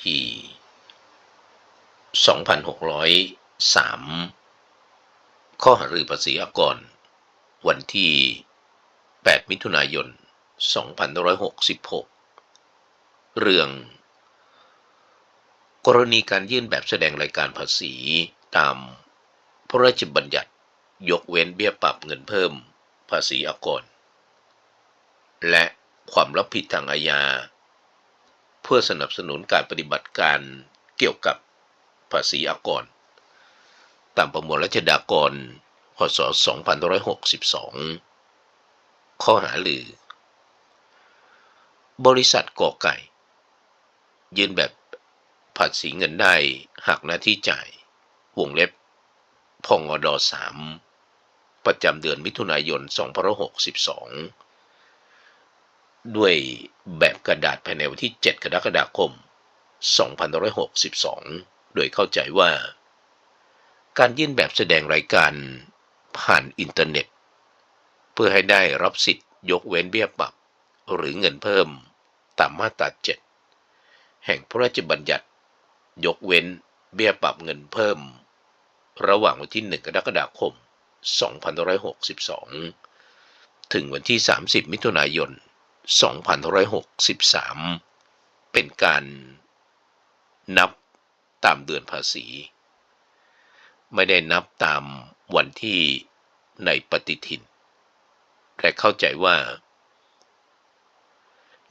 P 2603 ข้อหารือภาษีอากร วันที่ 8 มิถุนายน 2566 เรื่อง กรณีการยื่นแบบแสดงรายการภาษีตามพระราชบัญญัติยกเว้นเบี้ยปรับเงินเพิ่มภาษีอากร และความรับผิดทางอาญา เพื่อสนับสนุนการปฏิบัติการเกี่ยวกับภาษีอากร ตามประมวลรัชดากร พศ 2562 ข้อหาหรือ บริษัทกอไก่ ยืนแบบภาษีเงินได้หักหน้าที่จ่าย วงเล็บพงอด3ประจำเดือนมิถุนายน 2562 ด้วยแบบกระดาษภายในวันที่ 7 กรกฎาคม 2562 โดยเข้าใจว่า การยื่นแบบแสดงรายการผ่านอินเทอร์เน็ต เพื่อให้ได้รับสิทธิ์ยกเว้นเบี้ยปรับ หรือเงินเพิ่มตามมาตรา 7 แห่งพระราชบัญญัติ ยกเว้นเบี้ยปรับเงินเพิ่ม ระหว่างวันที่ 1 กรกฎาคม 2562 ถึงวันที่ 30 มิถุนายน 2563 เป็นการนับตามเดือนภาษี ไม่ได้นับตามวันที่ในปฏิทินและเข้าใจว่า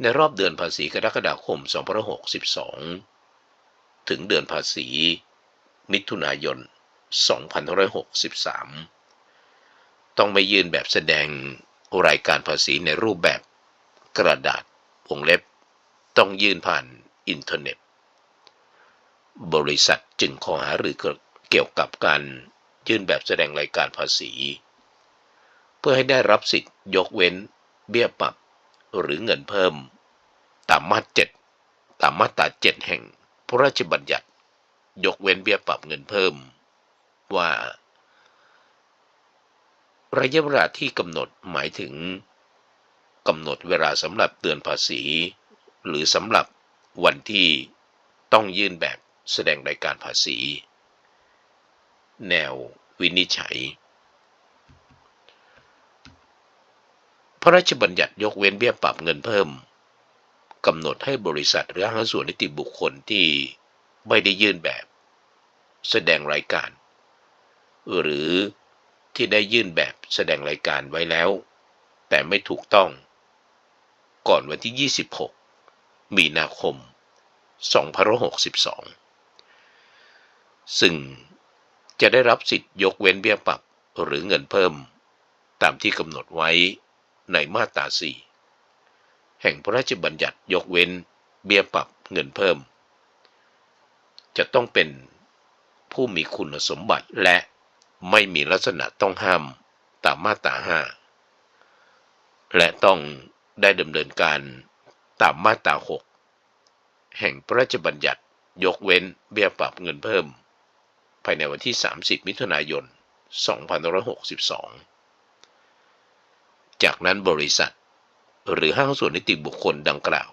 ในรอบเดือนภาษีกรกฎาคม 2562 ถึงเดือนภาษี มิถุนายน 2563 ต้องไม่ยื่นแบบแสดงรายการภาษีในรูปแบบ กระดาษวงเล็บ ต้องยื่นผ่านอินเทอร์เน็ต บริษัทจึงขอหาหรือเกี่ยวกับการยื่นแบบแสดงรายการภาษี เพื่อให้ได้รับสิทธิ์ยกเว้น เบี้ยปรับหรือเงินเพิ่ม ตามมาตราเจ็ดตามมาตราเจ็ดแห่งพระราชบัญญัติ ยกเว้นเบี้ยปรับเงินเพิ่ม ว่า ระยะเวลาที่กำหนดหมายถึง กำหนดเวลาสำหรับเดือนภาษี หรือสำหรับวันที่ต้องยื่นแบบแสดงรายการภาษี แนววินิจฉัย พระราชบัญญัติยกเว้นเบี้ยปรับเงินเพิ่มกำหนดให้บริษัทหรือห้างส่วนนิติบุคคลที่ไม่ได้ยื่นแบบ แสดงรายการ หรือที่ได้ยื่นแบบแสดงรายการไว้แล้ว แต่ไม่ถูกต้อง ก่อนวันที่ 26 มีนาคม 2562 ซึ่งจะได้รับสิทธิ์ยกเว้นเบี้ยปรับหรือเงินเพิ่ม ตามที่กำหนดไว้ในมาตรา 4 แห่งพระราชบัญญัติยกเว้นเบี้ยปรับเงินเพิ่ม จะต้องเป็นผู้มีคุณสมบัติและไม่มีลักษณะต้องห้ามตามมาตรา 5 และต้อง ได้ดำเนินการตามมาตรา 6 แห่งพระราชบัญญัติยกเว้นเบี้ยปรับเงินเพิ่ม ภายในวันที่ 30 มิถุนายน 2562 จากนั้นบริษัท หรือห้างส่วนนิติบุคคลดังกล่าว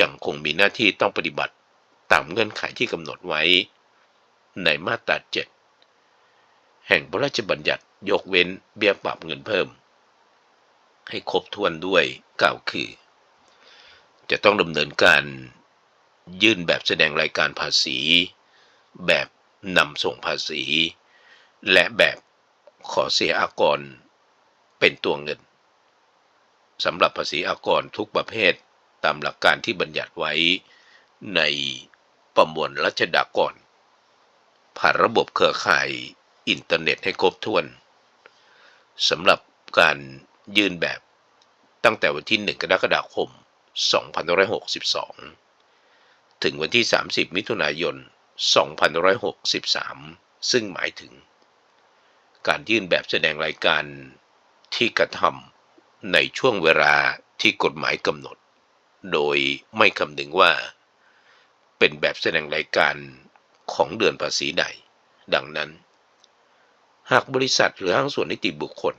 ยังคงมีหน้าที่ต้องปฏิบัติตามเงื่อนไขที่กำหนดไว้ ในมาตรา 7 แห่งพระราชบัญญัติยกเว้นเบี้ยปรับเงินเพิ่ม ให้ครบถ้วนด้วยกล่าวคือ จะต้องดำเนินการยื่นแบบแสดงรายการภาษี แบบนำส่งภาษี และแบบขอเสียอากรเป็นตัวเงินสำหรับภาษีอากรทุกประเภทตามหลักการที่บัญญัติไว้ในประมวลรัชดากรผ่านระบบเครือข่ายอินเทอร์เน็ตให้ครบถ้วนสำหรับการ ยื่นแบบตั้งแต่วันที่ 1 กรกฎาคม 2562 ถึงวันที่ 30 มิถุนายน 2563 ซึ่งหมายถึง การยื่นแบบแสดงรายการที่กระทำในช่วงเวลาที่กฎหมายกำหนด โดยไม่คำนึงว่า เป็นแบบแสดงรายการของเดือนภาษีใด ดังนั้น หากบริษัทหรือห้างส่วนนิติบุคคล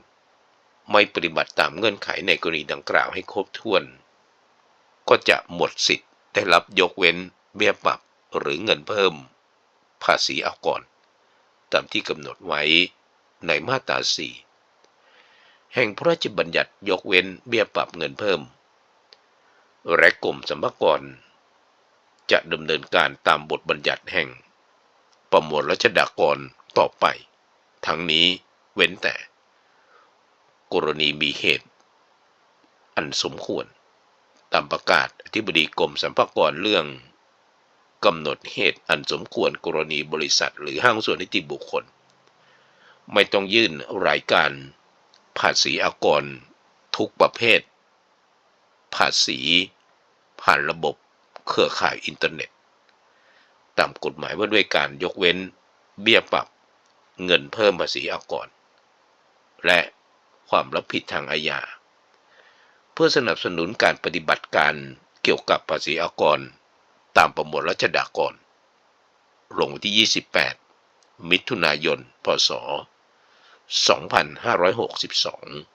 ไม่ปฏิบัติตามเงื่อนไขในกรณีดังกล่าวให้ครบถ้วน ก็จะหมดสิทธิ์ได้รับยกเว้น เบี้ยปรับหรือเงินเพิ่ม ภาษีเอากรตามที่กำหนดไว้ในมาตรา4แห่งพระราชบัญญัติยกเว้นเบี้ยปรับเงินเพิ่ม และกรมสรรพากรจะดำเนินการตามบทบัญญัติแห่ง ประมวลรัชดากรต่อไป ทั้งนี้เว้นแต่ กรณีมีเหตุ อันสมควร ตามประกาศอธิบดีกรมสรรพากรเรื่องกำหนดเหตุอันสมควรกรณีบริษัท หรือห้างส่วนนิติบุคคล ไม่ต้องยื่นรายการภาษีอากรทุกประเภท ภาษี ผ่านระบบเครือข่ายอินเทอร์เน็ต ตามกฎหมายว่าด้วยการยกเว้น เบี้ยปรับ เงินเพิ่มภาษีอากร และ ความรับผิดทางอาญา เพื่อสนับสนุนการปฏิบัติการเกี่ยวกับภาษีอากร ตามประมวลรัชดากร ลงวันที่ 28 มิถุนายน พศ 2562